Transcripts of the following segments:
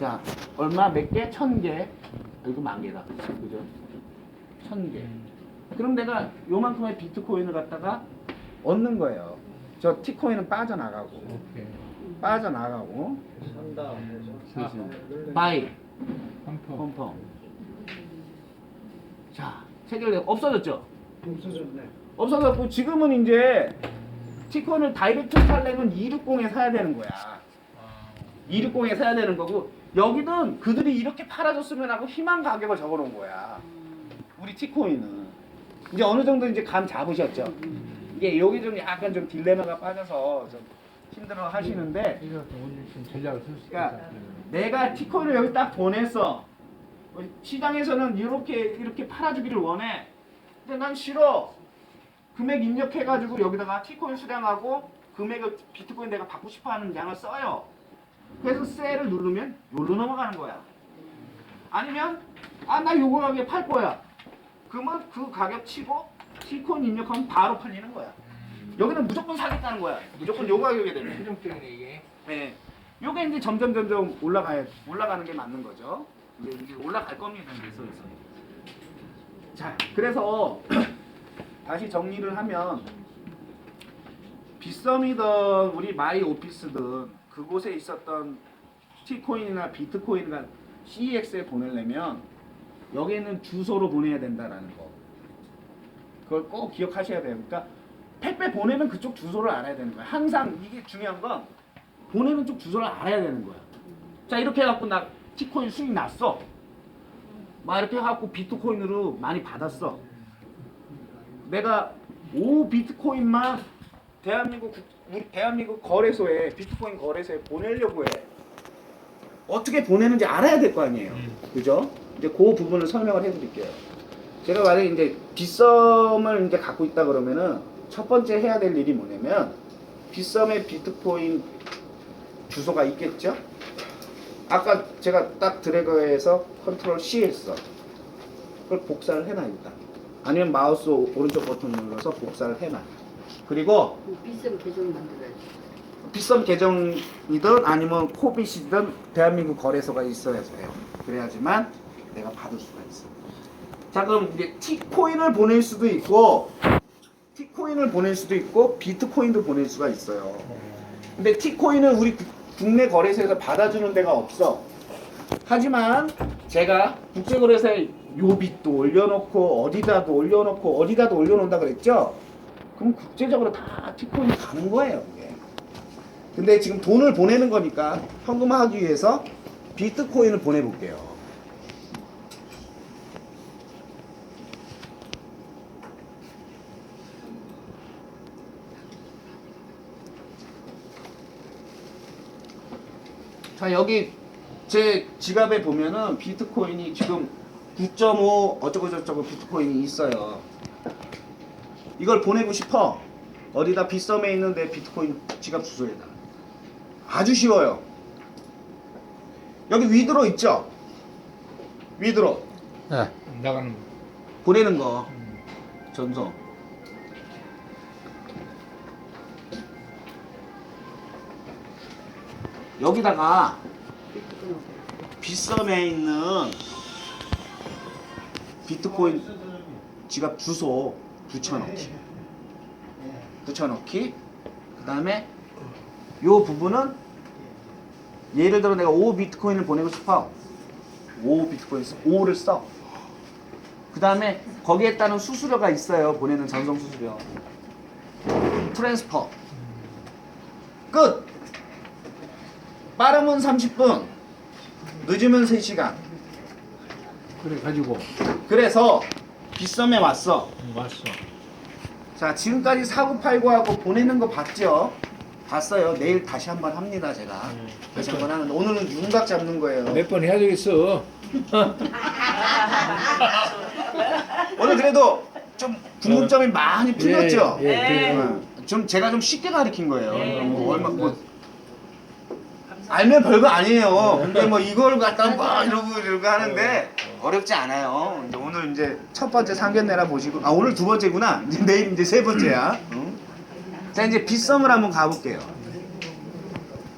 자, 얼마 몇 개? 천 개. 이거 만 개다. 그죠? 천 개. 그럼 내가 요만큼의 비트코인을 갖다가 얻는 거예요. 저 티코인은 빠져나가고, 오케이. 빠져나가고. 산다. 바이, 펌펌. 펌펌. 자, 체결 없어졌죠? 없어졌네. 없어졌고 지금은 이제 티코인을 다이렉트 살려면 260에 사야 되는 거야. 260에 사야 되는 거고 여기는 그들이 이렇게 팔아줬으면 하고 희망 가격을 적어놓은 거야. 우리 티코인은 이제 어느 정도 이제 감 잡으셨죠. 이게 여기 좀 약간 좀 딜레마가 빠져서 좀 힘들어 하시는데 이거 오늘 좀 전략을 쓸수. 그러니까 내가 티코인을 여기 딱 보냈어. 시장에서는 이렇게 이렇게 팔아주기를 원해. 근데 난 싫어. 금액 입력해가지고 여기다가 티코인 수량하고 금액을 비트코인 내가 받고 싶어하는 양을 써요. 그래서 셀을 누르면 여기로 넘어가는 거야. 아니면 아 나 요거 가격에 팔 거야. 그러면 그 가격 치고 티코인 입력하면 바로 팔리는 거야. 여기는 무조건 사겠다는 거야. 무조건 요 가격에 되면. 최종적인 이게 네. 요게 이제 점점 점점 올라가야 올라가는 게 맞는 거죠. 이게 이제 올라갈 겁니다. 그래서. 자, 그래서 다시 정리를 하면 빗썸이든 우리 마이 오피스든 그곳에 있었던 T코인이나 비트코인이나 CEX에 보내려면 여기는 주소로 보내야 된다라는 거. 그걸 꼭 기억하셔야 돼요. 그러니까 택배 보내면 그쪽 주소를 알아야 되는 거예요. 항상 이게 중요한 건 보내는 쪽 주소를 알아야 되는 거야. 자 이렇게 해갖고 나 티코인 수익 났어. 막 이렇게 해갖고 비트코인으로 많이 받았어. 내가 5 비트코인만 대한민국 국- 대한민국 거래소에 비트코인 거래소에 보내려고 해. 어떻게 보내는지 알아야 될 거 아니에요. 그죠? 이제 그 부분을 설명을 해드릴게요. 제가 만약에 이제 빗썸을 이제 갖고 있다 그러면은 첫 번째 해야 될 일이 뭐냐면 빗썸의 비트코인 주소가 있겠죠? 아까 제가 딱 드래그해서 컨트롤 C 했어. 그걸 복사를 해놔 일단. 아니면 마우스 오- 오른쪽 버튼 눌러서 복사를 해놔. 그리고 비싼 계정 만들어야지. 빗썸 계정이든 아니면 코빗이든 대한민국 거래소가 있어야 돼요. 그래야지만 내가 받을 수가 있어. 자 그럼 이제 T코인을 보낼 수도 있고 T코인을 보낼 수도 있고 비트코인도 보낼 수가 있어요. 근데 T코인은 우리 국- 국내 거래소에서 받아주는 데가 없어. 하지만 제가 국제거래소에 요빗도 올려놓고 어디다도 올려놓고 어디다도 올려놓는다 그랬죠? 그럼 국제적으로 다 T코인이 가는 거예요. 이게. 근데 지금 돈을 보내는 거니까 현금화하기 위해서 비트코인을 보내볼게요. 자 여기 제 지갑에 보면은 비트코인이 지금 9.5 어쩌고 저쩌고 비트코인이 있어요. 이걸 보내고 싶어. 어디다 빗썸에 있는 내 비트코인 지갑 주소에다. 아주 쉬워요. 여기 위드로 있죠? 위드로 네. 나가는 거. 보내는 거 전송. 여기다가 빗썸에 있는 비트코인 지갑 주소 붙여넣기. 붙여넣기. 그 다음에 요 부분은 예를 들어 내가 5 비트코인을 보내고 싶어. 5 비트코인 써. 5를 써. 그 다음에 거기에 따른 수수료가 있어요. 보내는 전송 수수료. 트랜스퍼. 끝. 빠르면 30분. 늦으면 3시간. 그래 가지고 그래서 빗썸에 왔어. 음, 왔어. 자, 지금까지 사고 팔고 하고 보내는 거 봤죠? 봤어요. 내일 다시 한번 합니다, 제가. 네. 다시 한번 하는데 오늘은 윤곽 잡는 거예요. 몇 번 해야 되겠어. 오늘 그래도 좀 궁금점이 많이 풀렸죠? 예, 예, 그래요. 어, 좀 제가 좀 쉽게 가르친 거예요. 뭐 얼마 뭐 알면 별거 아니에요. 네. 근데 뭐 이걸 갖다 막 이러고 이러고 하는데 네. 어렵지 않아요. 오늘 이제 첫 번째 상견례라 보시고 아 오늘 두 번째구나. 이제 내일 이제 세 번째야. 음. 응? 자 이제 빗썸을 한번 가볼게요.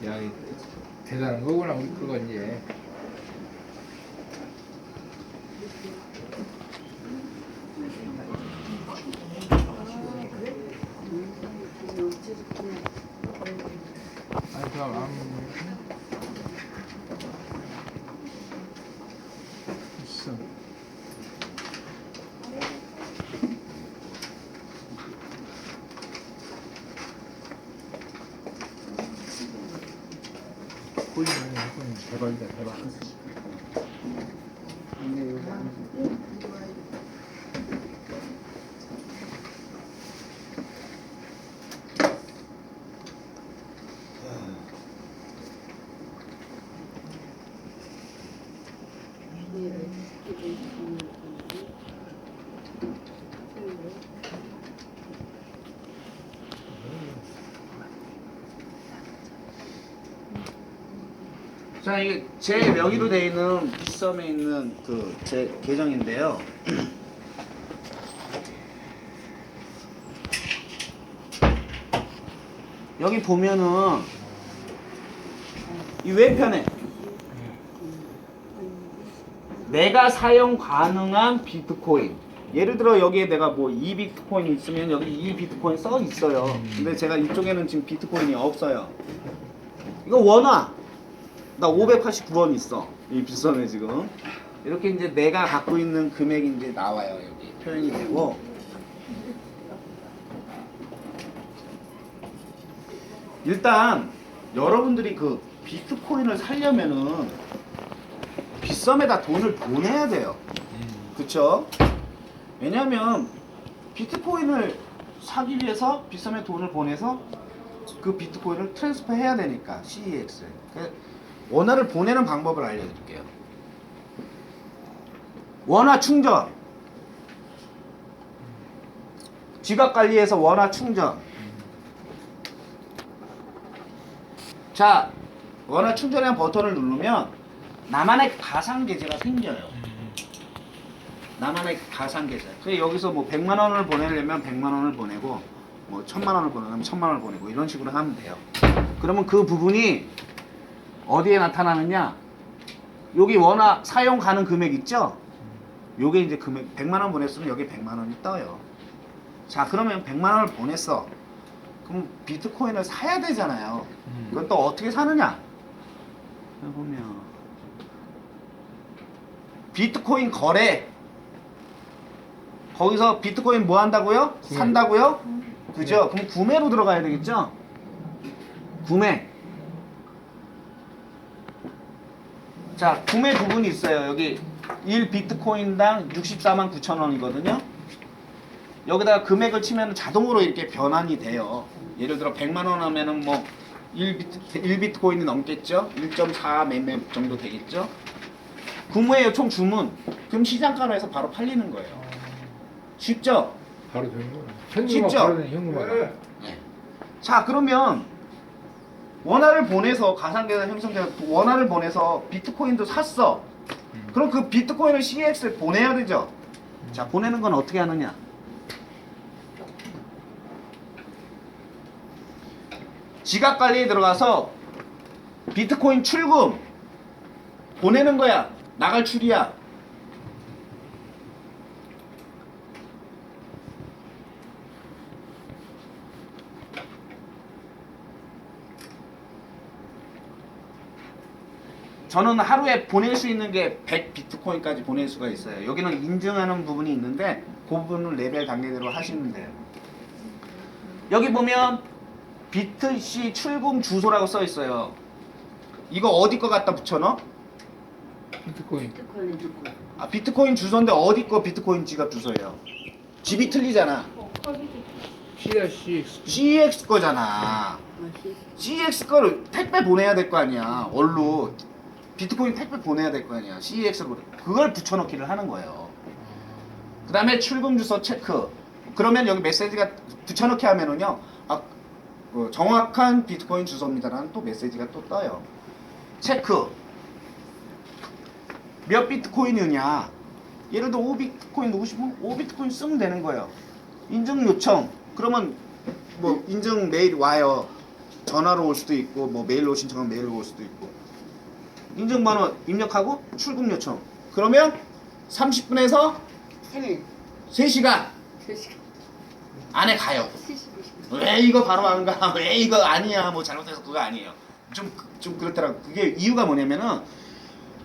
야, 대단한 거구나 우리 그거 이제. 아니 그럼 안 보이네. 대박이다, 대박. 자 이게 제 명의로 되어 있는 빗썸에 있는 그 제 계정인데요. 여기 보면은 이 왼편에 내가 사용 가능한 비트코인. 예를 들어 여기에 내가 뭐 2비트코인 있으면 여기 2비트코인 써 있어요. 근데 제가 이쪽에는 지금 비트코인이 없어요. 이거 원화 나 589원 있어. 이 빗썸에 지금. 이렇게 이제 내가 갖고 있는 금액이 이제 나와요. 여기 표현이 되고. 일단 여러분들이 그 비트코인을 살려면은 빗썸에다 돈을 보내야 돼요. 그쵸? 왜냐면 비트코인을 사기 위해서 빗썸에 돈을 보내서 그 비트코인을 트랜스퍼 해야 되니까 CEX에 원화를 보내는 방법을 알려드릴게요 원화 충전 지갑 관리에서 원화 충전 자 원화 충전이라는 버튼을 누르면 나만의 가상 계좌가 생겨요 나만의 가상 계좌. 그래서 여기서 뭐 100만 원을 보내려면 100만 원을 보내고 뭐 1000만 원을 보내려면 1000만 원을 보내고 이런 식으로 하면 돼요. 그러면 그 부분이 어디에 나타나느냐? 여기 원화 사용 가능 금액 있죠? 요게 이제 금액 100만 원 보냈으면 여기 100만 원이 떠요. 자, 그러면 100만 원을 보냈어. 그럼 비트코인을 사야 되잖아요. 그건 또 어떻게 사느냐? 보면 비트코인 거래 거기서 비트코인 뭐 한다고요? 산다고요? 그죠? 그럼 구매로 들어가야 되겠죠? 구매. 자, 구매 부분이 있어요. 여기 1 비트코인당 64만 9천 원이거든요. 여기다가 금액을 치면 자동으로 이렇게 변환이 돼요. 예를 들어 100만 원 하면은 뭐 1비트, 1비트코인이 넘겠죠? 1.4 몇몇 정도 되겠죠? 구매예요, 총 주문. 그럼 시장가로 해서 바로 팔리는 거예요. 쉽죠? 바로 되는 거야. 현금화 쉽죠? 바로 되는 현금화. 자 그러면 원화를 보내서 가상계좌 형성돼서 원화를 보내서 비트코인도 샀어. 그럼 그 비트코인을 CEX에 보내야 되죠. 자 보내는 건 어떻게 하느냐? 지갑 관리에 들어가서 비트코인 출금 보내는 거야. 나갈 줄이야. 저는 하루에 보낼 수 있는 게 100 비트코인까지 보낼 수가 있어요. 여기는 인증하는 부분이 있는데 그 부분을 레벨 단계대로 하시면 돼요. 여기 보면 비트C 출금 주소라고 써 있어요. 이거 어디 거 갖다 붙여넣어? 비트코인. 아 비트코인 주소인데 어디 거 비트코인 지갑 주소예요? 집이 틀리잖아. CRC CEX 거잖아. CEX 거를 택배 보내야 될 거 아니야. 원로 비트코인 택배 보내야 될 거 아니야. CEX로 그걸 붙여넣기를 하는 거예요. 그 다음에 출금 주소 체크. 그러면 여기 메시지가 붙여넣기 하면은요. 아, 어, 정확한 비트코인 주소입니다라는 또 메시지가 또 떠요. 체크. 몇 비트코인이냐? 예를 들어 5비트코인 넣고 싶으면 5비트코인 쓰면 되는 거예요. 인증 요청. 그러면 뭐 인증 메일 와요. 전화로 올 수도 있고 뭐 메일로 신청하면 메일로 올 수도 있고. 인증번호 입력하고 출금 요청. 그러면 30분에서 3시간 안에 가요. 왜 이거 바로 안 가? 왜 이거 아니야? 뭐 잘못해서 그거 아니에요. 좀 좀 그렇더라고. 그게 이유가 뭐냐면은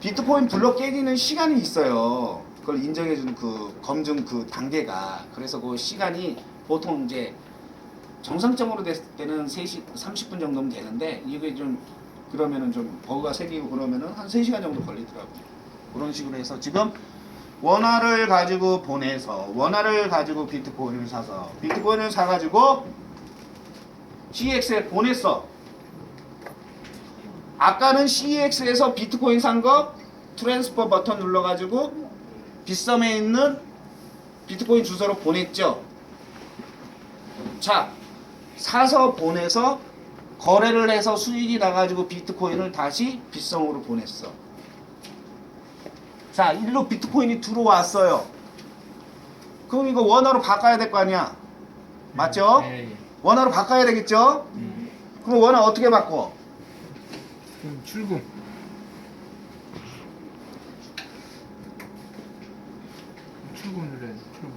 비트코인 블록 깨지는 시간이 있어요. 그걸 인정해주는 그 검증 그 단계가 그래서 그 시간이 보통 이제 정상적으로 됐을 때는 3시 30분 정도면 되는데 이게 좀 그러면은 좀 버그가 생기고 그러면은 한 3시간 정도 걸리더라고요. 그런 식으로 해서 지금 원화를 가지고 보내서 원화를 가지고 비트코인을 사서 비트코인을 사가지고 CEX에 보냈어. 아까는 CEX에서 비트코인 산 거 트랜스퍼 버튼 눌러가지고 빗썸에 있는 비트코인 주소로 보냈죠. 자, 사서 보내서 거래를 해서 수익이 나가지고 비트코인을 다시 빗썸으로 보냈어. 자, 일로 비트코인이 들어왔어요. 그럼 이거 원화로 바꿔야 될 거 아니야? 맞죠? 예, 예. 원화로 바꿔야 되겠죠? 음. 그럼 원화 어떻게 바꿔? 그럼 출금. 출금을 해야 돼. 출금.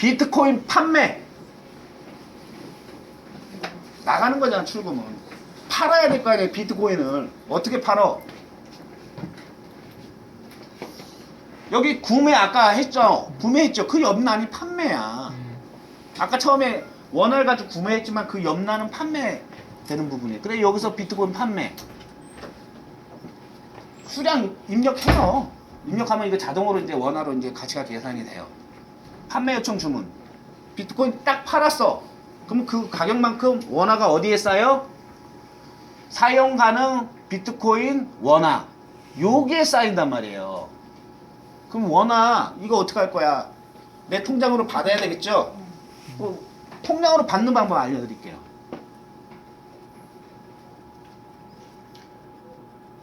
비트코인 판매. 나가는 거잖아 출금은. 팔아야 될 거 아니야 비트코인을. 어떻게 팔어? 여기 구매 아까 했죠? 구매했죠? 그 옆란이 판매야. 음. 아까 처음에 원화를 가지고 구매했지만 그 옆란은 판매 되는 부분이에요. 그래 여기서 비트코인 판매. 수량 입력해요 입력하면 이거 자동으로 이제 원화로 이제 가치가 계산이 돼요 판매 요청 주문. 비트코인 딱 팔았어. 그럼 그 가격만큼 원화가 어디에 쌓여? 사용 가능 비트코인 원화. 여기에 쌓인단 말이에요. 그럼 원화 이거 어떻게 할 거야? 내 통장으로 받아야 되겠죠? 어, 통장으로 받는 방법 알려드릴게요.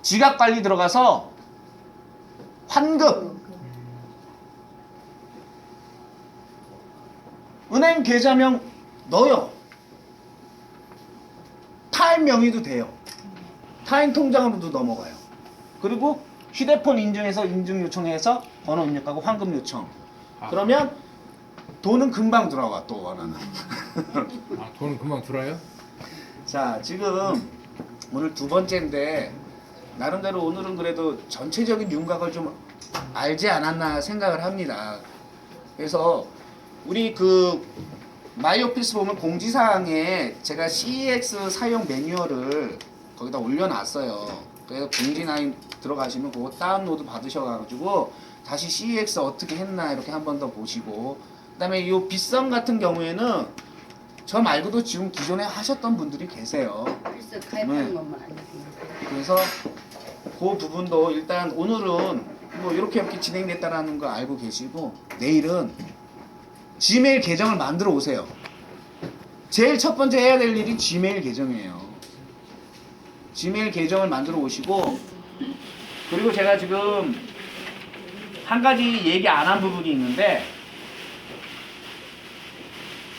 지갑 관리 들어가서 환급 은행 계좌명 넣어요. 타인 명의도 돼요. 타인 통장으로도 넘어가요. 그리고 휴대폰 인증해서 인증 요청해서 번호 입력하고 환급 요청. 아. 그러면 돈은 금방 들어와 또 원하는. 아, 돈은 금방 들어요? 자 지금 오늘 두 번째인데 나름대로 오늘은 그래도 전체적인 윤곽을 좀 알지 않았나 생각을 합니다. 그래서 우리 그 마이 오피스 보면 공지사항에 제가 CEX 사용 매뉴얼을 거기다 올려놨어요. 그래서 공지나인 들어가시면 그거 다운로드 받으셔가지고 다시 CEX 어떻게 했나 이렇게 한 번 더 보시고 그 다음에 이 빗썸 같은 경우에는 저 말고도 지금 기존에 하셨던 분들이 계세요. 그래서 가입하는 네. 것만 알려주면 그래서 그 부분도 일단 오늘은 뭐 이렇게 이렇게 진행됐다라는 거 알고 계시고 내일은 지메일 계정을 만들어 오세요. 제일 첫 번째 해야 될 일이 지메일 계정이에요. 지메일 계정을 만들어 오시고 그리고 제가 지금 한 가지 얘기 안 한 부분이 있는데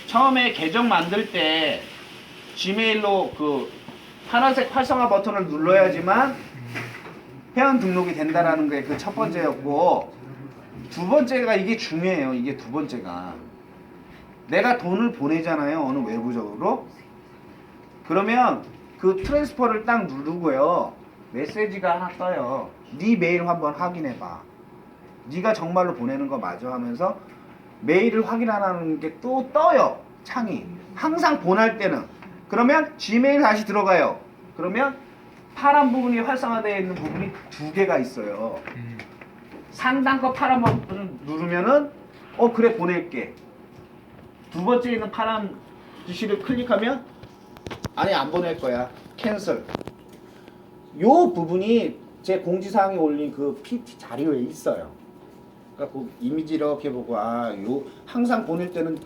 처음에 계정 만들 때 지메일로 그 파란색 활성화 버튼을 눌러야지만 회원 등록이 된다라는 게 그 첫 번째였고 두 번째가 이게 중요해요. 이게 두 번째가 내가 돈을 보내잖아요. 어느 외부적으로 그러면 그 트랜스퍼를 딱 누르고요. 메시지가 하나 떠요. 네 메일 한번 확인해 봐. 네가 정말로 보내는 거 맞아 하면서 메일을 확인하라는 게 또 떠요. 창이 항상 보낼 때는 그러면 지메일 다시 들어가요. 그러면 파란 부분이 활성화되어 있는 부분이 두 개가 있어요. 음. 상단 거 파란 버튼 누르면은 어 그래 보낼게. 두 번째 있는 파란 지시를 클릭하면 아니 안 보낼 거야. 캔슬. 요 부분이 제 공지사항에 올린 그 PT 자료에 있어요. 그러니까 그 이미지 이렇게 보고 아 요 항상 보낼 때는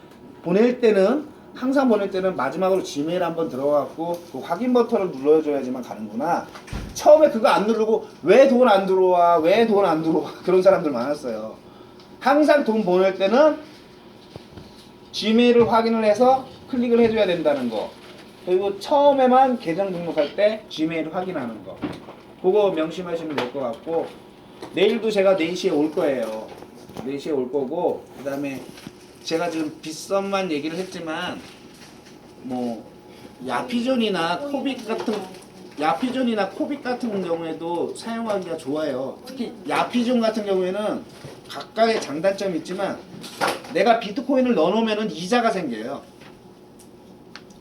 보낼 때는 항상 보낼 때는 마지막으로 지메일 한번 들어갔고 그 확인 버튼을 눌러줘야지만 가는구나. 처음에 그거 안 누르고 왜 돈 안 들어와 왜 돈 안 들어와 그런 사람들 많았어요. 항상 돈 보낼 때는 지메일을 확인을 해서 클릭을 해줘야 된다는 거. 그리고 처음에만 계정 등록할 때 지메일을 확인하는 거. 그거 명심하시면 될 것 같고 내일도 제가 4시에 올 거예요. 4시에 올 거고 그 다음에 제가 지금 빗썸만 얘기를 했지만 뭐 야피존이나 코빅 같은 야피존이나 코빅 같은 경우에도 사용하기가 좋아요. 특히 야피존 같은 경우에는 각각의 장단점이 있지만 내가 비트코인을 넣어놓으면 이자가 생겨요.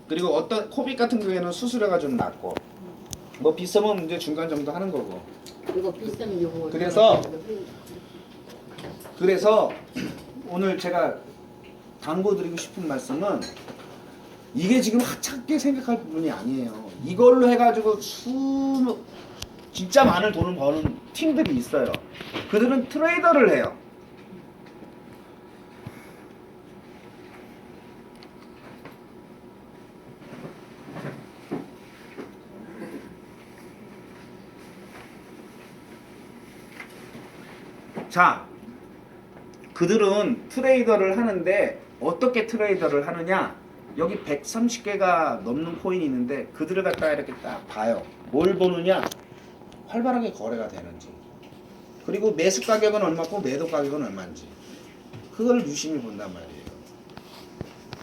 그리고 어떤 코빅 같은 경우에는 수수료가 좀 낮고 뭐 빗썸은 이제 중간 정도 하는 거고 이거 비싸면 요거. 그래서 그래서 오늘 제가 당부드리고 싶은 말씀은 이게 지금 하찮게 생각할 부분이 아니에요. 이걸로 해가지고 수 진짜 많은 돈을 버는 팀들이 있어요. 그들은 트레이더를 해요. 자, 그들은 트레이더를 하는데 어떻게 트레이더를 하느냐? 여기 130개가 넘는 코인이 있는데 그들을 갖다가 이렇게 딱 봐요. 뭘 보느냐? 활발하게 거래가 되는지. 그리고 매수 가격은 얼마고 매도 가격은 얼마인지. 그걸 유심히 본단 말이에요.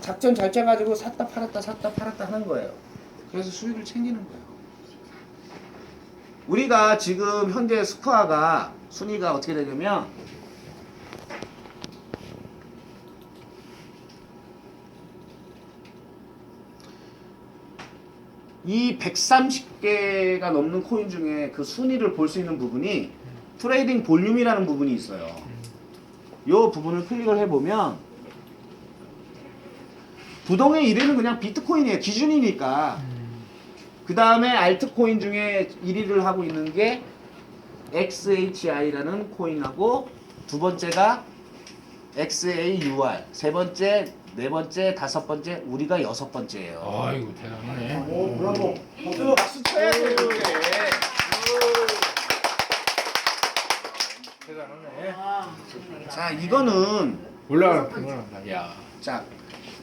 작전 잘 짜가지고 샀다 팔았다 샀다 팔았다 하는 거예요. 그래서 수익을 챙기는 거예요. 우리가 지금 현재 스코어가 순위가 어떻게 되냐면 이 130개가 넘는 코인 중에 그 순위를 볼 수 있는 부분이 트레이딩 볼륨이라는 부분이 있어요. 이 부분을 클릭을 해보면 부동의 1위는 그냥 비트코인이에요. 기준이니까. 그 다음에 알트코인 중에 1위를 하고 있는 게 XHI라는 코인하고 두 번째가 XAUR, 세 번째, 네 번째, 다섯 번째, 우리가 여섯 번째예요. 아이고 대단하네. 오, 브라보. 박수, 박수 쳐야 돼, 이렇게. 대단하네. 아, 자, 이거는 올라가는 피곤하다. 야. 자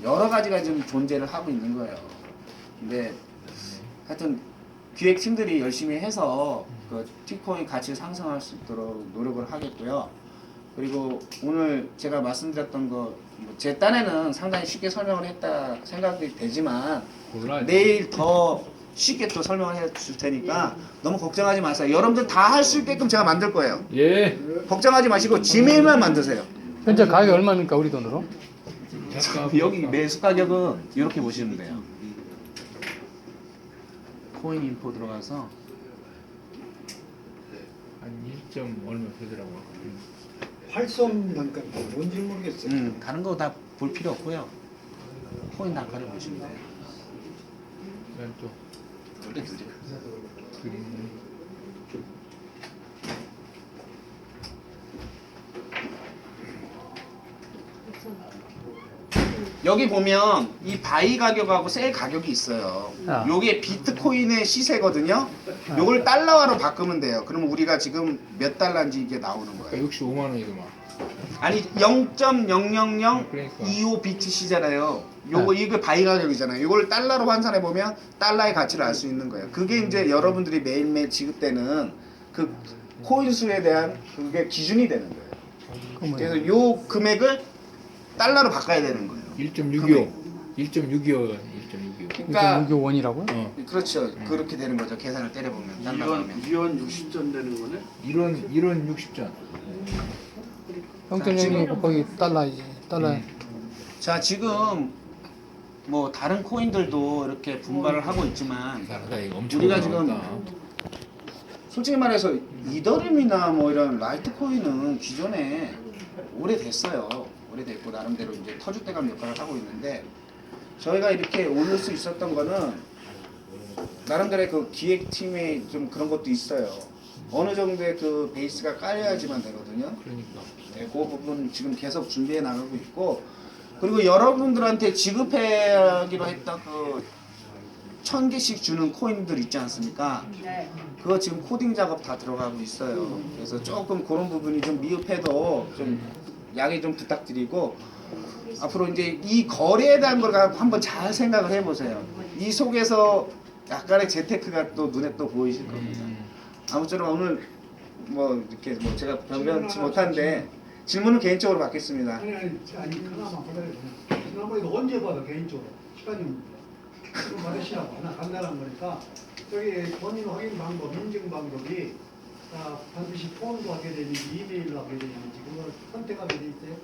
여러 가지가 지금 존재를 하고 있는 거예요. 근데 하여튼 기획팀들이 열심히 해서 그 티코인 가치를 상승할 수 있도록 노력을 하겠고요. 그리고 오늘 제가 말씀드렸던 거 제 딴에는 상당히 쉽게 설명을 했다 생각이 되지만 몰라. 내일 더 쉽게 또 설명을 해 줄 테니까 너무 걱정하지 마세요. 여러분들 다 할 수 있게끔 제가 만들 거예요. 예. 걱정하지 마시고 지메일만 만드세요. 현재 가격이 얼마입니까 우리 돈으로? 여기 매수 가격은 이렇게 보시면 돼요. 코인 인포 들어가서 한 1점 얼마 되더라고. 활성단가 뭔지 모르겠어요. 음, 다른 거 다 볼 필요 없고요. 코인 단가를 보시면 돼요. 난또 그래 그래. 그림. 여기 보면 이 바이 가격하고 셀 가격이 있어요. 아. 요게 비트코인의 시세거든요. 요걸 달러화로 바꾸면 돼요. 그러면 우리가 지금 몇 달러인지 이게 나오는 거예요. 그러니까 65만 원이더만. 아니 0.00025 그러니까. BTC잖아요. 요거 이거 바이 가격이잖아요. 이걸 달러로 환산해 보면 달러의 가치를 알 수 있는 거예요. 그게 이제 여러분들이 매일매일 지급되는 그 코인 수에 대한 그게 기준이 되는 거예요. 그래서 요 금액을 달러로 바꿔야 되는 거예요. 1.625. 1.625. 1.625. 그러니까 6.6원이라고요? 어. 그렇죠. 그렇게 되는 거죠. 계산을 때려 보면 달러로 하면. 2원 60전 되는 거네. 1원 1원 60전. 0.6이 곱하기 달러이지 달러 음. 자 지금 뭐 다른 코인들도 이렇게 분발을 하고 있지만 대단하다 이거 엄청 우리가 지금 올라갔다. 솔직히 말해서 이더리움이나 뭐 이런 라이트코인은 기존에 오래됐어요. 오래됐고 나름대로 이제 터줏대감 역할을 하고 있는데 저희가 이렇게 올릴 수 있었던 거는 나름대로의 그 기획팀의 좀 그런 것도 있어요. 어느 정도의 그 베이스가 깔려야지만 되거든요. 그러니까. 네, 그 부분 지금 계속 준비해 나가고 있고 그리고 여러분들한테 지급하기로 했던 그 천 개씩 주는 코인들 있지 않습니까? 네. 그거 지금 코딩 작업 다 들어가고 있어요. 그래서 조금 그런 부분이 좀 미흡해도 좀 양해 좀 부탁드리고 앞으로 이제 이 거래에 대한 걸 한번 잘 생각을 해보세요. 이 속에서 약간의 재테크가 또 눈에 또 보이실 겁니다. 음. 아무쪼록 오늘 뭐 이렇게 뭐 제가 변변치 못한데 질문은 개인적으로 받겠습니다. 아니 아니 아니 하나만 받아야 돼. 지난번에 이거 언제 받아 개인적으로 시간이 좀 받으시라고 나 간단한 거니까 저기 본인 확인 방법 인증 방법이 아, 반드시 폰으로 하게 되는지 이메일로 하게 되는지 그걸 선택하게 돼 있어요.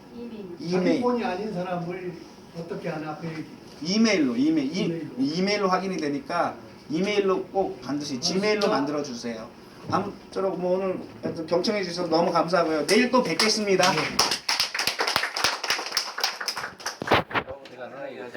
자기 이메일. 폰이 아닌 사람을 어떻게 하나 그. 이메일로 이메일 이, 이메일로. 이 메일로 확인이 되니까 이메일로 꼭 반드시 지메일로 만들어 주세요. 아무쪼록 뭐 오늘 경청해 주셔서 너무 감사하고요. 내일 또 뵙겠습니다.